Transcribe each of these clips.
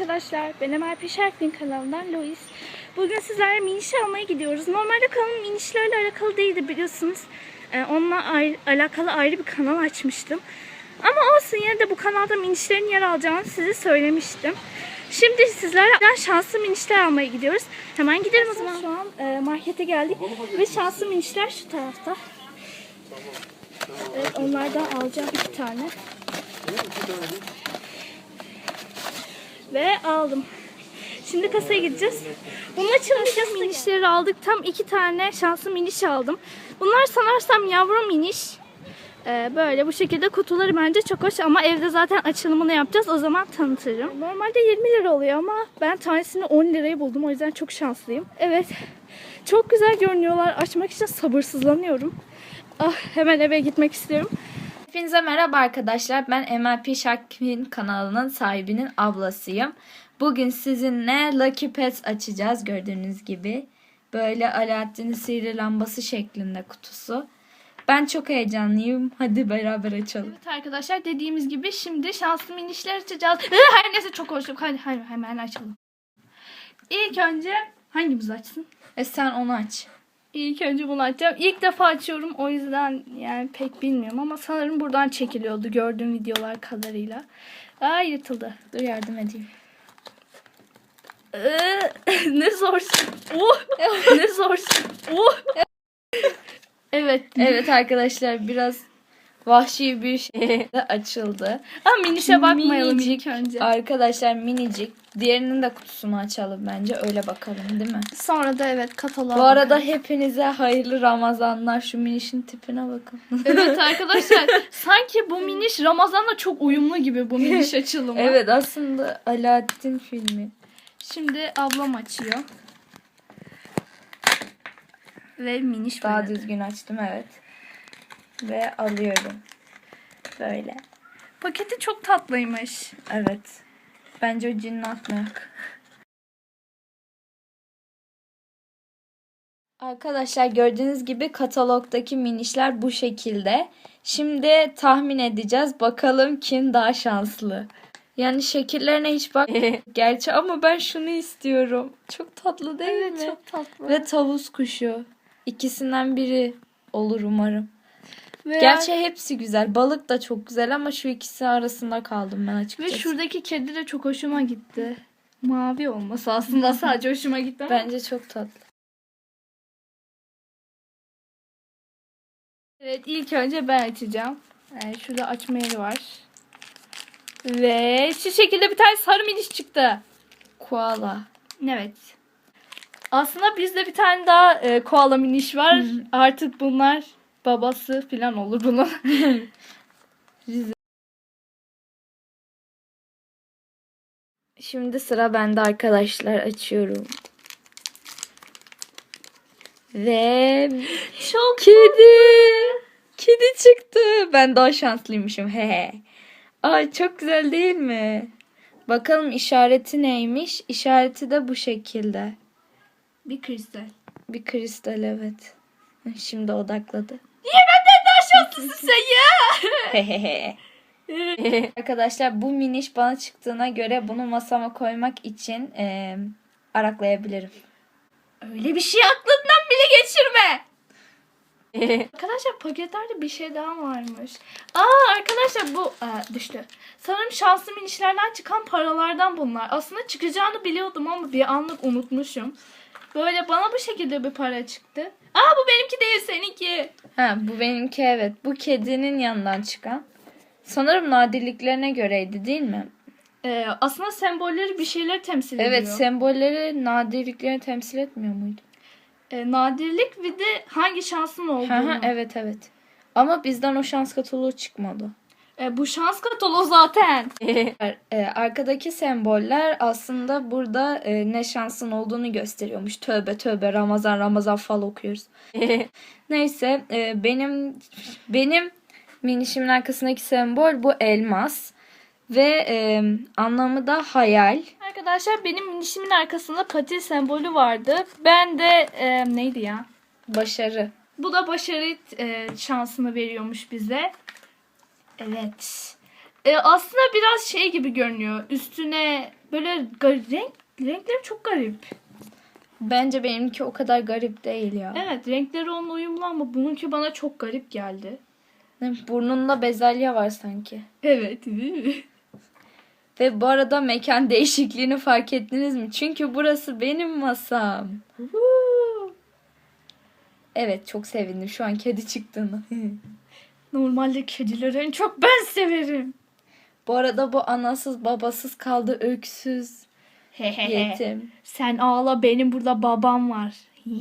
arkadaşlar. Ben Emel Peşerkin kanalından Lois. Bugün sizlerle miniş almaya gidiyoruz. Normalde kanalım minişlerle alakalı değildi biliyorsunuz. Ee, onunla ayrı- alakalı ayrı bir kanal açmıştım. Ama olsun yine de bu kanalda minişlerin yer alacağını size söylemiştim. Şimdi sizlerle şanslı minişler almaya gidiyoruz. Hemen gidelim o zaman. Şu an e, markete geldik ve şanslı minişler şu tarafta. Evet onlardan alacağım iki tane. Ve aldım. Şimdi kasaya gideceğiz. Bunun açılmışız. Minişleri aldık. Tam iki tane şanslı miniş aldım. Bunlar sanarsam yavru miniş. Ee, böyle bu şekilde kutuları bence çok hoş ama evde zaten açılımını yapacağız. O zaman tanıtırım. Normalde 20 lira oluyor ama ben tanesini 10 liraya buldum. O yüzden çok şanslıyım. Evet. Çok güzel görünüyorlar. Açmak için sabırsızlanıyorum. Ah, hemen eve gitmek istiyorum. Hepinize merhaba arkadaşlar. Ben MLP Şakmin kanalının sahibinin ablasıyım. Bugün sizinle Lucky Pets açacağız gördüğünüz gibi. Böyle Alaaddin'in sihirli lambası şeklinde kutusu. Ben çok heyecanlıyım. Hadi beraber açalım. Evet arkadaşlar dediğimiz gibi şimdi şanslı minişler açacağız. Her neyse çok hoşum. Hadi, hadi hemen açalım. İlk önce hangimiz açsın? E sen onu aç. İlk önce bunu açacağım. İlk defa açıyorum o yüzden yani pek bilmiyorum ama sanırım buradan çekiliyordu gördüğüm videolar kadarıyla. Aa yırtıldı. Dur yardım edeyim. Ee, ne zor. Oh, ne zor. Oh. Evet. Evet arkadaşlar biraz vahşi bir şekilde açıldı. Ama minişe bakmayalım Minicik. ilk önce. Arkadaşlar minicik. Diğerinin de kutusunu açalım bence. Öyle bakalım değil mi? Sonra da evet kataloğa Bu arada bakarız. hepinize hayırlı Ramazanlar. Şu minişin tipine bakın. Evet arkadaşlar sanki bu miniş Ramazan'la çok uyumlu gibi bu miniş açılımı. evet aslında Alaaddin filmi. Şimdi ablam açıyor. Ve miniş Daha böyle. düzgün açtım evet. Ve alıyorum. Böyle. Paketi çok tatlıymış. Evet. Bence o cinnat mı? Arkadaşlar gördüğünüz gibi katalogdaki minişler bu şekilde. Şimdi tahmin edeceğiz. Bakalım kim daha şanslı. Yani şekillerine hiç bak. Gerçi ama ben şunu istiyorum. Çok tatlı değil Evet mi? çok tatlı. Ve tavus kuşu. İkisinden biri olur umarım. Ve, Gerçi hepsi güzel. Balık da çok güzel ama şu ikisi arasında kaldım ben ve açıkçası. şuradaki kedi de çok hoşuma gitti. Mavi olması aslında sadece hoşuma gitti ama. Bence çok tatlı. Evet ilk önce ben açacağım. Yani şurada açma yeri var. Ve şu şekilde bir tane sarı miniş çıktı. Koala. Evet. Aslında bizde bir tane daha e, koala miniş var. Artık bunlar babası falan olur bunun. Şimdi sıra bende arkadaşlar. Açıyorum. Ve Çok kedi. Kedi çıktı. Ben daha şanslıymışım. He he. Ay çok güzel değil mi? Bakalım işareti neymiş? İşareti de bu şekilde. bir kristal. Bir kristal evet. Şimdi odakladı. Niye benden daha şanslısın sen ya? Arkadaşlar bu miniş bana çıktığına göre bunu masama koymak için eee, araklayabilirim. Öyle bir şey aklından bile geçirme. Arkadaşlar paketlerde bir şey daha varmış. Aa arkadaşlar bu Aa, düştü. Sanırım şanslı minişlerden çıkan paralardan bunlar. Aslında çıkacağını biliyordum ama bir anlık unutmuşum. Böyle bana bu şekilde bir para çıktı. Aa bu benimki değil seninki. ha bu benimki evet. Bu kedinin yanından çıkan. Sanırım nadirliklerine göreydi değil mi? Ee, aslında sembolleri bir şeyler temsil ediyor. Evet sembolleri nadirliklerini temsil etmiyor muydu? Ee, nadirlik bir de hangi şansın Hı hı, olduğunu. evet evet. Ama bizden o şans kataloğu çıkmadı. Ee, bu şans kataloğu zaten. E, arkadaki semboller aslında burada e, ne şansın olduğunu gösteriyormuş. Tövbe tövbe Ramazan Ramazan fal okuyoruz. Neyse e, benim benim minişimin arkasındaki sembol bu elmas ve e, anlamı da hayal. Arkadaşlar benim minişimin arkasında pati sembolü vardı. Ben de e, neydi ya? Başarı. Bu da başarı e, şansını veriyormuş bize. Evet. E, aslında biraz şey gibi görünüyor. Üstüne Böyle renk renkleri çok garip. Bence benimki o kadar garip değil ya. Evet renkleri onunla uyumlu ama bununki bana çok garip geldi. Burnunda bezelye var sanki. Evet değil mi? Ve bu arada mekan değişikliğini fark ettiniz mi? Çünkü burası benim masam. Evet çok sevindim şu an kedi çıktığını. Normalde kedileri en çok ben severim. bu arada bu anasız babasız kaldı öksüz yetim. Sen ağla benim burada babam var.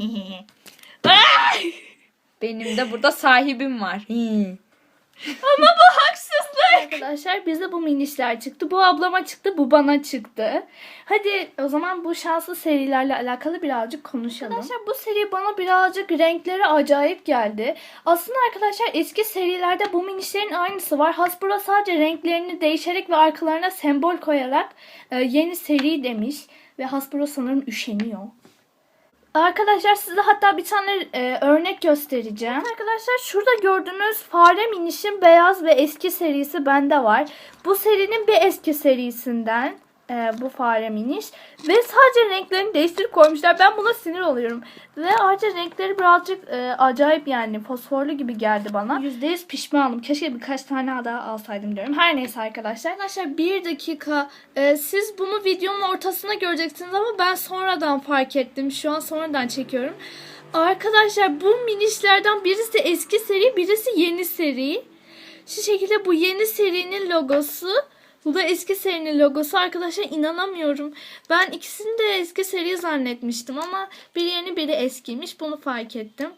Benim de burada sahibim var. Ama bu haksızlık. Arkadaşlar bize bu minişler çıktı. Bu ablama çıktı, bu bana çıktı. Hadi o zaman bu şanslı serilerle alakalı birazcık konuşalım. Arkadaşlar bu seri bana birazcık renkleri acayip geldi. Aslında arkadaşlar eski serilerde bu minişlerin aynısı var. Hasbro sadece renklerini değişerek ve arkalarına sembol koyarak e, yeni seri demiş. Ve Hasbro sanırım üşeniyor. Arkadaşlar size hatta bir tane e, örnek göstereceğim. Arkadaşlar şurada gördüğünüz fare minişin beyaz ve eski serisi bende var. Bu serinin bir eski serisinden e, bu fare miniş. Ve sadece renklerini değiştirip koymuşlar. Ben buna sinir oluyorum. Ve ayrıca renkleri birazcık e, acayip yani fosforlu gibi geldi bana. %100 pişmanım. Keşke birkaç tane daha alsaydım diyorum. Her neyse arkadaşlar. Arkadaşlar bir dakika. E, siz bunu videonun ortasında göreceksiniz ama ben sonradan fark ettim. Şu an sonradan çekiyorum. Arkadaşlar bu minişlerden birisi eski seri, birisi yeni seri. Şu şekilde bu yeni serinin logosu. Bu da eski serinin logosu. Arkadaşlar inanamıyorum. Ben ikisini de eski seri zannetmiştim ama biri yeni biri eskiymiş. Bunu fark ettim.